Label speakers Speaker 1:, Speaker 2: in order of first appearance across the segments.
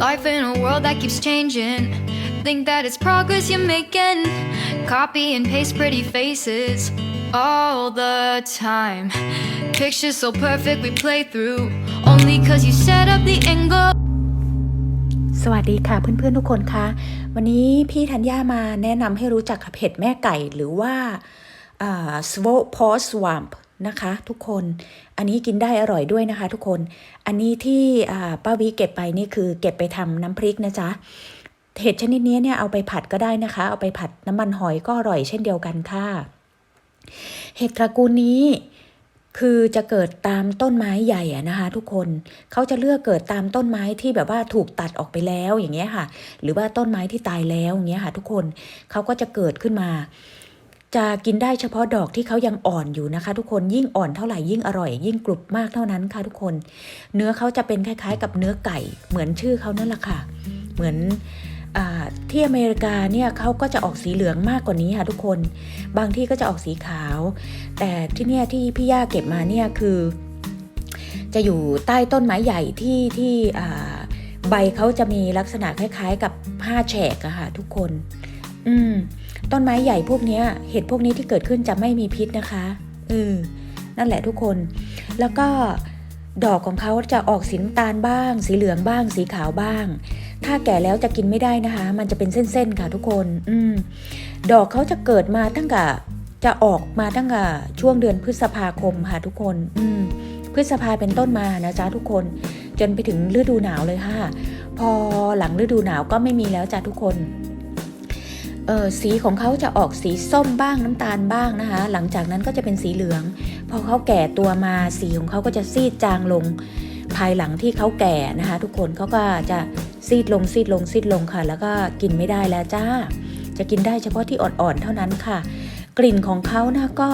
Speaker 1: Life in a world that keeps changing. Think that it's progress you're making. Copy and paste pretty faces all the time. Pictures so perfect we play through. Only cause you set up the angle.
Speaker 2: สวัสดีค่ะเพื่อนๆทุกคนคะวันนี้พี่ธัญญามาแนะนำให้รู้จักกับเห็ดแม่ไก่หรือว่าสโวพอสว a ม p นะคะ ทุกคน อันนี้กินได้อร่อยด้วยนะคะ ทุกคน อันนี้ที่ป้าวิเก็บไปนี่คือ เก็บไปทำน้ำพริกนะจ๊ะเห็ดชนิดนี้เนี่ยเอาไปผัดก็ได้นะคะ เอาไปผัดน้ำมันหอยก็อร่อยเช่นเดียวกันค่ะ เห็ดตระกูลนี้คือจะเกิดตามต้นไม้ใหญ่นะคะ ทุกคนเขาจะเลือกเกิดตามต้นไม้ที่แบบว่าถูกตัดออกไปแล้วอย่างเงี้ยค่ะ หรือว่าต้นไม้ที่ตายแล้วอย่างเงี้ยค่ะ ทุกคนเขาก็จะเกิดขึ้นมา จะกินได้เฉพาะดอกที่เขายังอ่อนอยู่นะคะ ทุกคนยิ่งอ่อนเท่าไหร่ยิ่งอร่อย ยิ่งกรุบมากเท่านั้นค่ะทุกคน เนื้อเขาจะเป็นคล้ายๆ กับเนื้อไก่ เหมือนชื่อเขานั่นแหละค่ะ เหมือนอที่อเมริกาเนี่ยเขาก็จะออกสีเหลืองมากกว่านี้ค่ะทุกคน บางที่ก็จะออกสีขาว แต่ที่เนี่ยที่พี่ย่าเก็บมาเนี่ยคือ จะอยู่ใต้ต้นไม้ใหญ่ที่ที่ใบเขาจะมีลักษณะคล้าย ๆ กับผ้าแฉกอะค่ะทุกคน อืม ต้นไม้ใหญ่พวกนี้เห็ดพวกนี้ที่เกิดขึ้นจะไม่มีพิษนะคะเออนั่นแหละทุกคน แล้วก็ดอกของเขาจะออกสีน้ำตาลบ้าง สีเหลืองบ้าง สีขาวบ้าง ถ้าแก่แล้วจะกินไม่ได้นะคะ มันจะเป็นเส้นๆค่ะทุกคน อืม ดอกเขาจะเกิดมาตั้งแต่จะออกมาตั้งแต่ช่วงเดือนพฤษภาคมค่ะทุกคน อืม พฤษภาเป็นต้นมานะจ๊ะทุกคน จนไปถึงฤดูหนาวเลยค่ะ พอหลังฤดูหนาวก็ไม่มีแล้วจ้ะทุกคน ออสีของเขาจะออกสีส้มบ้างน้ำตาลบ้างนะคะ หลังจากนั้นก็จะเป็นสีเหลือง พอเขาแก่ตัวมาสีของเขาก็จะซีดจางลง ภายหลังที่เขาแก่นะคะ ทุกคนเขาก็จะซีดลงซีดลงซีดลงค่ะ แล้วก็กินไม่ได้แล้วจ้า จะกินได้เฉพาะที่อ่อนๆเท่านั้นค่ะ กลิ่นของเขานะก็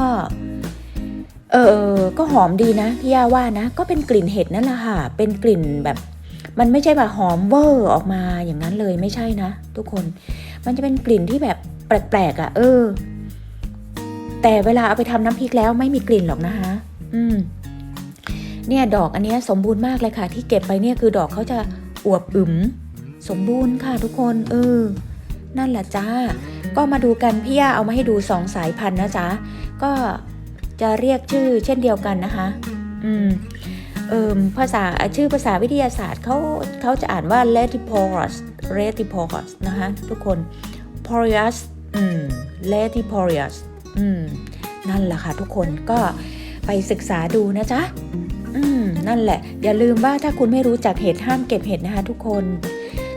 Speaker 2: เออก็หอมดีนะพี่ย่าว่านะ ก็เป็นกลิ่นเห็ดนั่นแหละค่ะ เป็นกลิ่นแบบ มันไม่ใช่แบบหอมเวอร์ออกมาอย่างนั้นเลยไม่ใช่นะ ทุกคน มันจะเป็นกลิ่นที่แบบแปลกๆอะ่ะ เออ แต่เวลาเอาไปทำน้ำพริกแล้วไม่มีกลิ่นหรอกนะคะ อืม เนี่ยดอกอันนี้สมบูรณ์มากเลยค่ะ ที่เก็บไปเนี่ยคือดอกเขาจะอวบอึมสมบูรณ์ค่ะทุกคน เออ นั่นแหละจ้า ก็มาดูกันพี่ย่าเอามาให้ดูสองสายพันธุ์นะจ๊ะ ก็จะเรียกชื่อเช่นเดียวกันนะคะ อืม ภาษาชื่อภาษาวิทยาศาสตร์เขาเขาจะอ่านว่า Letiporus Letiporus นะคะทุกคน Porus อืม Letiporus อืมนั่นแหละค่ะทุกคนก็ไปศึกษาดูนะจ๊ะอืมนั่นแหละ อย่าลืมว่าถ้าคุณไม่รู้จักเห็ดห้ามเก็บเห็ดนะคะทุกคน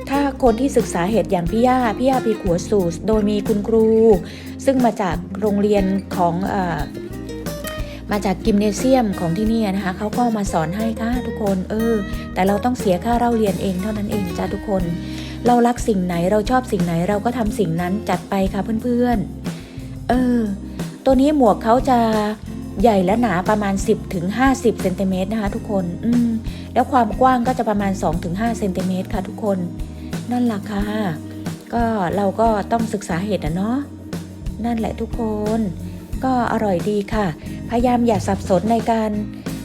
Speaker 2: ถ้าคนที่ศึกษาเห็ดอย่างพี่ย่าพี่ย่าปีขัวสูสโดยมีคุณครู ซึ่งมาจากโรงเรียนของ มาจากกิมเนเซียมของที่นี่นะคะเขาก็มาสอนให้ค่ะทุกคน เออ แต่เราต้องเสียค่าเล่าเรียนเองเท่านั้นเองจ้าทุกคน เรารักสิ่งไหนเราชอบสิ่งไหนเราก็ทำสิ่งนั้นจัดไปค่ะเพื่อนๆ เออ ตัวนี้หมวกเขาจะใหญ่และหนาประมาณ 10ถึง50เซนติเมตรนะคะทุกคน อืม แล้วความกว้างก็จะประมาณ2ถึงเซนติเมตรค่ะทุกคน นั่นแหละค่ะ ก็เราก็ต้องศึกษาเห็ดนะเนาะ นั่นแหละทุกคน ก็อร่อยดีค่ะ พยายามอย่าสับสนในการ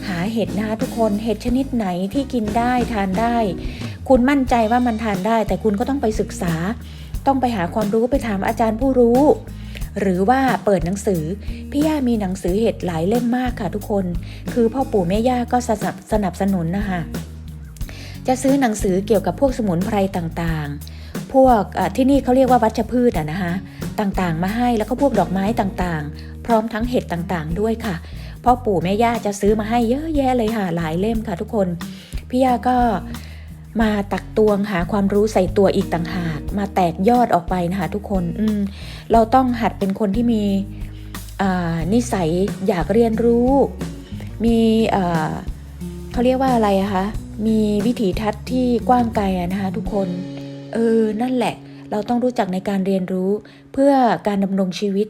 Speaker 2: หาเห็ดนะคะทุกคนเห็ดชนิดไหนที่กินได้ทานได้ คุณมั่นใจว่ามันทานได้ แต่คุณก็ต้องไปศึกษา ต้องไปหาความรู้ไปถามอาจารย์ผู้รู้ หรือว่าเปิดหนังสือ พี่ย่ามีหนังสือเห็ดหลายเล่มมากค่ะทุกคน คือพ่อปู่แม่ย่าก็สนับสนับสนุนนะคะจะซื้อหนังสือเกี่ยวกับพวกสมุนไพรต่างๆ พวกที่นี่เขาเรียกว่าวัชพืชอะนะคะ ต่างๆ มาให้แล้วก็พวกดอกไม้ต่างๆ พร้อมทั้งเห็ดต่างๆ ด้วยค่ะพ่อปู่แม่ย่าจะซื้อมาให้เยอะแยะเลยค่ะหลายเล่มค่ะทุกคนพี่ย่าก็มาตักตวงหาความรู้ใส่ตัวอีกต่างหาก มาแตกยอดออกไปนะคะทุกคนอืมเราต้องหัดเป็นคนที่มีนิสัยอยากเรียนรู้ มีเขาเรียกว่าอะไรคะมีวิถีทัศน์ที่กว้างไกลนะคะทุกคน เออ นั่นแหละ เราต้องรู้จักในการเรียนรู้เพื่อการดำรงชีวิต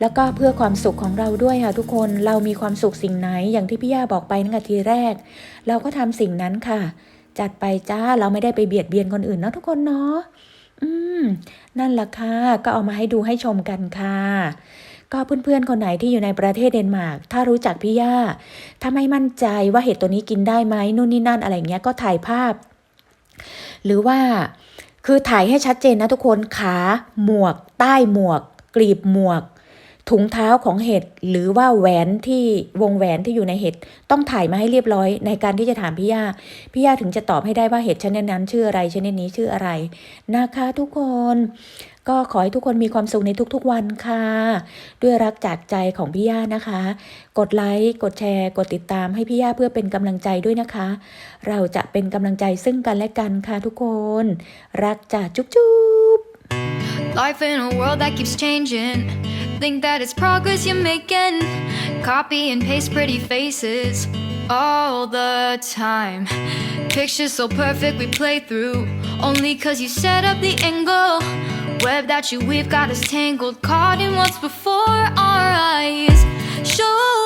Speaker 2: แล้วก็เพื่อความสุขของเราด้วยค่ะทุกคนเรามีความสุขสิ่งไหนอย่างที่พี่ย่าบอกไปนั่นกทีแรก เราก็ทำสิ่งนั้นค่ะ จัดไปจ้าเราไม่ได้ไปเบียดเบียนคนอื่นเนาะทุกคนเนาะอืม นั่นแหละค่ะ ก็เอามาให้ดูให้ชมกันค่ะ ก็เพื่อนๆ คนไหนที่อยู่ในประเทศเดนมาร์ก ถ้ารู้จักพี่ย่า ถ้าไม่มั่นใจว่าเห็ดตัวนี้กินได้ไหมนู่นนี่นั่นอะไรเงี้ย ก็ถ่ายภาพ หรือว่า คือถ่ายให้ชัดเจนนะทุกคนขาหมวก ใต้หมวก กลีบหมวก ถุงเท้าของเห็ดหรือว่าแหวนที่วงแหวนที่อยู่ในเห็ดต้องถ่ายมาให้เรียบร้อย ในการที่จะถามพี่ย่าพี่ย่าถึงจะตอบให้ได้ว่าเห็ดชนิดนั้นชื่ออะไรชนิดนี้ชื่ออะไรนะคะทุกคน ก็ขอให้ทุกคนมีความสุขในทุกๆวันค่ะ ด้วยรักจากใจของพี่ย่านะคะ กดไลค์กดแชร์ กดติดตามให้พี่ย่าเพื่อเป็นกำลังใจด้วยนะคะ เราจะเป็นกำลังใจซึ่งกันและกันค่ะทุกคน รักจ้ะจุ๊บจุ๊บ
Speaker 1: Life in a world that keeps changing. Think that it's progress you're making. Copy and paste pretty faces all the time. Pictures so perfect we play through. Only cause you set up the angle. Web that you weave got us tangled. Caught in what's before our eyes. Show